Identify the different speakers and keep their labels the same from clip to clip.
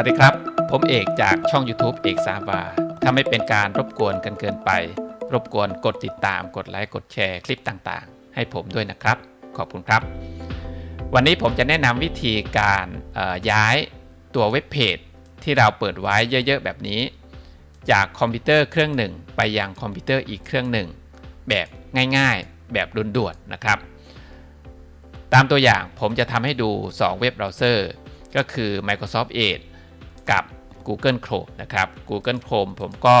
Speaker 1: วัสดีครับ ผมเอกจากช่อง YouTube เอกสาบาถ้าไม่เป็นการรบกวนกันเกินไป รบกวนกดติดตาม กดไลค์ กดแชร์คลิปต่างๆ ให้ผมด้วยนะครับ ขอบคุณครับ วันนี้ผมจะแนะนำวิธีการย้ายตัวเว็บเพจที่เราเปิดไว้เยอะๆ แบบนี้ จากคอมพิวเตอร์เครื่องหนึ่ง ไปยังคอมพิวเตอร์อีกเครื่องหนึ่ง แบบง่ายๆ แบบด่วนๆ นะครับ ตามตัวอย่างผมจะทำให้ดู 2 เว็บเบราว์เซอร์ก็คือ Microsoft Edge กับ Google Chrome นะครับ Google Chrome ผมก็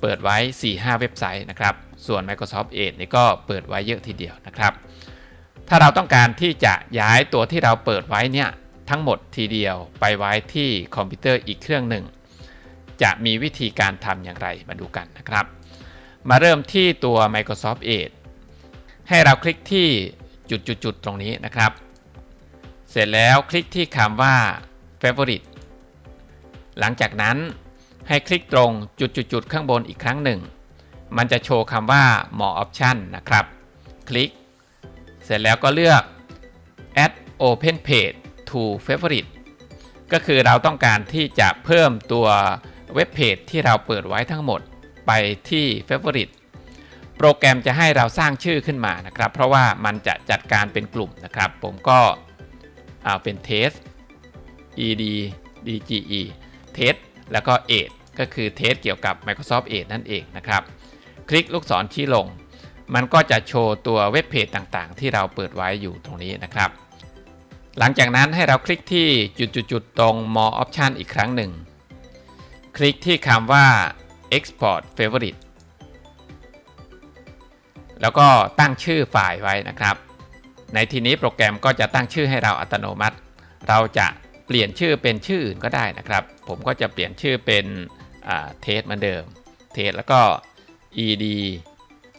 Speaker 1: เปิดไว้ 4-5 เว็บไซต์นะครับ ส่วน Microsoft Edge นี่ก็เปิดไว้เยอะทีเดียวนะครับ ถ้าเราต้องการที่จะย้ายตัวที่เราเปิดไว้เนี่ยทั้งหมดทีเดียวไปไว้ที่คอมพิวเตอร์อีกเครื่องหนึ่ง จะมีวิธีการทำอย่างไรมาดูกันนะครับ มาเริ่มที่ตัว Microsoft Edge ให้เราคลิกที่จุดๆๆตรงนี้นะครับ เสร็จแล้วคลิกที่คำว่า favorite หลังจากนั้นให้คลิกตรงจุดๆข้างบนอีกครั้งหนึ่ง มันจะโชว์คำว่า more option นะครับ คลิก เสร็จแล้วก็เลือก add open page to favorite ก็คือเราต้องการที่จะเพิ่มตัวเว็บเพจที่เราเปิดไว้ทั้งหมดไปที่ favorite โปรแกรมจะให้เราสร้างชื่อขึ้นมานะครับ เพราะว่ามันจะจัดการเป็นกลุ่มนะครับ ผมก็เอาเป็น test ed dge test แล้วก็ edge ก็คือ test เกี่ยวกับ Microsoft Edge นั่นเองนะครับ คลิกลูกศรชี้ลง มันก็จะโชว์ตัวเว็บเพจต่างๆ ที่เราเปิดไว้อยู่ตรงนี้นะครับ หลังจากนั้นให้เราคลิกที่จุดๆๆตรง more option อีกครั้งหนึ่ง คลิกที่คำว่า export favorite แล้วก็ตั้งชื่อไฟล์ไว้นะครับ ในทีนี้โปรแกรมก็จะตั้งชื่อให้เราอัตโนมัติ เราจะ เปลี่ยนชื่อเป็นชื่ออื่นก็ได้นะครับ ผมก็จะเปลี่ยนชื่อเป็นเทสเหมือนเดิมเทสแล้วก็ ed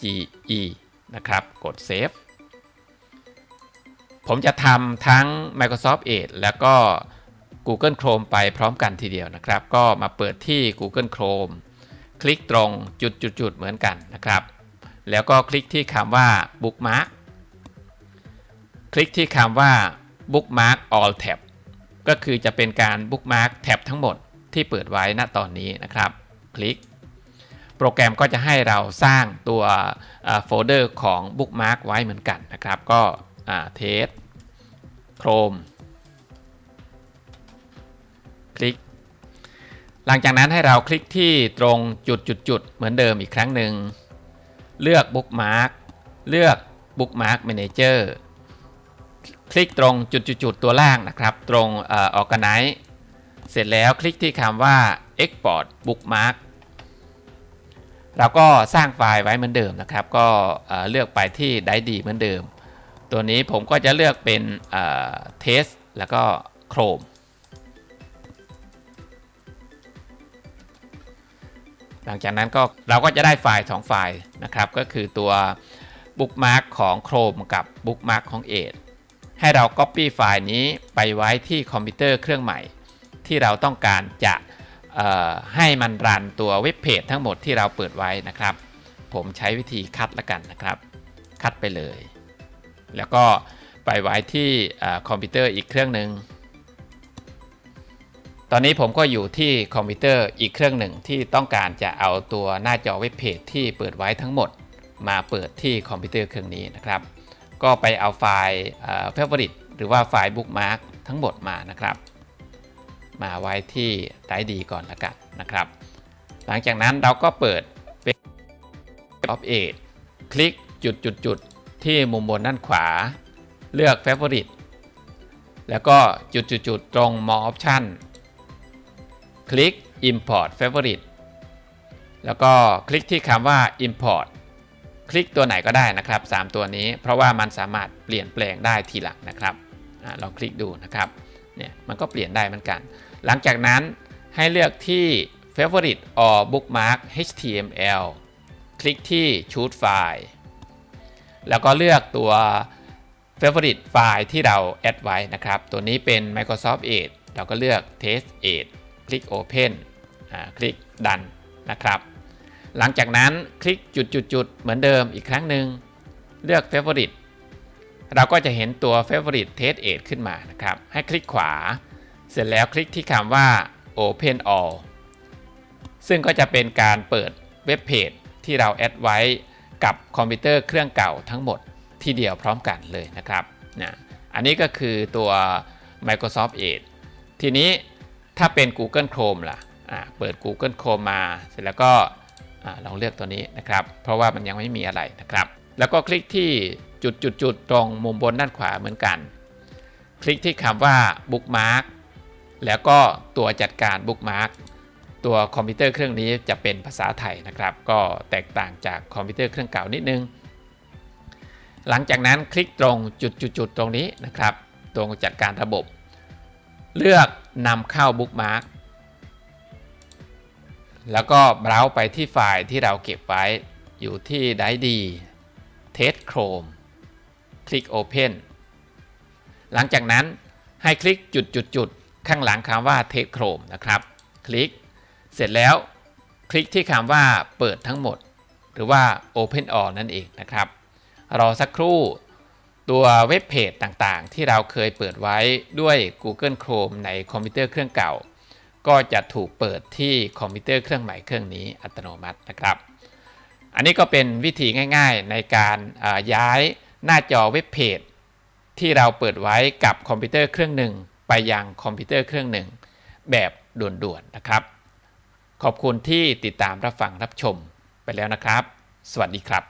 Speaker 1: ge นะครับ กด save ผมจะทำทั้ง Microsoft Edge แล้วก็ Google Chrome ไปพร้อมกันทีเดียวนะครับ ก็มาเปิดที่ Google Chrome คลิกตรงจุดๆๆเหมือนกันนะครับ แล้วก็คลิกที่คำว่า Bookmark คลิกที่คำว่า Bookmark All Tab ก็คือจะเป็นการ Bookmark แท็บทั้งหมดที่เปิดไว้ณตอนนี้นะครับ คลิก โปรแกรมก็จะให้เราสร้างตัวโฟลเดอร์ของ Bookmark ไว้เหมือนกันนะครับ ก็เทส Chrome คลิก หลังจากนั้นให้เราคลิกที่ตรงจุดๆๆเหมือนเดิมอีกครั้งหนึ่ง เลือก Bookmark เลือก Bookmark Manager คลิกตรงจุดๆตัวล่างนะครับ ตรงออ Organize เสร็จแล้วคลิกที่คำว่า Export Bookmark เราก็สร้างไฟล์ไว้เหมือนเดิมนะครับ ก็เลือกไปที่ได้ดีเหมือนเดิม ตัวนี้ผมก็จะเลือกเป็นเทสแล้วก็ Chrome หลังจากนั้นก็เราก็จะได้ไฟล์ 2 ไฟล์นะครับ ก็คือตัว Bookmark ของ Chrome กับ Bookmark ของ Edge ให้เรา Copy ไฟล์นี้ไปไว้ที่คอมพิวเตอร์เครื่องใหม่ ที่เราต้องการจะให้มันรันตัวเว็บเพจทั้งหมดที่เราเปิดไว้นะครับ ผมใช้วิธีคัดละกันนะครับ คัดไปเลย แล้วก็ไปไว้ที่คอมพิวเตอร์อีกเครื่องหนึ่งตอนนี้ผมก็อยู่ที่คอมพิวเตอร์อีกเครื่องหนึ่งที่ต้องการจะเอาตัวหน้าจอเว็บเพจที่เปิดไว้ทั้งหมด มาเปิดที่คอมพิวเตอร์เครื่องนี้นะครับ ก็ไปเอาไฟล์ favorite หรือว่าไฟล์ bookmark ทั้งหมดมานะครับ มาไว้ที่ไดดีก่อนละกันนะครับ หลังจากนั้นเราก็เปิดเป็น of Edge คลิกจุดจุดจุดที่มุมบนด้านขวา เลือก favorite แล้วก็จุดจุดจุดตรง more option คลิก import favorite แล้วก็คลิกที่คำว่า import คลิกตัวไหนก็ได้นะครับ 3 ตัวนี้เพราะว่ามันสามารถเปลี่ยนแปลงได้ทีหลังนะครับอลองคลิกดูนะครับเนี่ยมันก็เปลี่ยนได้เหมือนกัน หลังจากนั้นให้เลือกที่ favorite or bookmark html คลิกที่ choose file แล้วก็เลือกตัว favorite ไฟล์ที่เราแอดไว้นะครับ ตัวนี้เป็น Microsoft Edge เราก็เลือก test edge คลิก open คลิก done นะครับ หลังจากนั้นคลิกจุดๆๆเหมือนเดิมอีกครั้งหนึ่งเลือก favorite เราก็จะเห็นตัว favorite test edge ขึ้นมานะครับ ให้คลิกขวา เสร็จแล้วคลิกที่คำว่า Open All ซึ่งก็จะเป็นการเปิดเว็บเพจที่เราแอดไว้กับคอมพิวเตอร์เครื่องเก่าทั้งหมดที่เดียวพร้อมกันเลยนะครับนะอันนี้ก็คือตัว Microsoft Edge ทีนี้ถ้าเป็น Google Chrome ล่ะ เปิด Google Chrome มา เสร็จแล้วก็ ลองเลือกตัวนี้นะครับ เพราะว่ามันยังไม่มีอะไรนะครับ แล้วก็คลิกที่จุดจุดจุดๆตรงมุมบนด้านขวาเหมือนกัน คลิกที่คำว่า Bookmark แล้วก็ตัวจัดการ Bookmark ตัวคอมพิวเตอร์เครื่องนี้จะเป็นภาษาไทยนะครับ ก็แตกต่างจากคอมพิวเตอร์เครื่องเก่านิดนึง หลังจากนั้นคลิกตรงจุดๆๆตรงนี้นะครับ ตรงจัดการระบบ เลือกนำเข้า Bookmark แล้วก็เบราว์ไปที่ไฟล์ที่เราเก็บไว้อยู่ที่ไดดี Test Chrome คลิก Open หลังจากนั้นให้คลิกจุดจุดจุดๆข้างหลังคำว่า Test Chrome นะครับ คลิกเสร็จแล้วคลิกที่คำว่าเปิดทั้งหมด หรือว่า Open All นั่นเองนะครับ รอสักครู่ตัวเว็บเพจต่างๆ ที่เราเคยเปิดไว้ด้วย Google Chrome ในคอมพิวเตอร์เครื่องเก่า ก็จะถูกเปิดที่คอมพิวเตอร์เครื่องใหม่เครื่องนี้อัตโนมัตินะครับ อันนี้ก็เป็นวิธีง่าย ๆ ในการาย้ายหน้าจอเว็บเพจที่เราเปิดไว้กับคอมพิวเตอร์เครื่องหนึ่ง ไปยังคอมพิวเตอร์เครื่องหนึ่ง แบบด่วนๆนะครับ ขอบคุณที่ติดตามรับฟังรับชมไปแล้วนะครับ สวัสดีครับ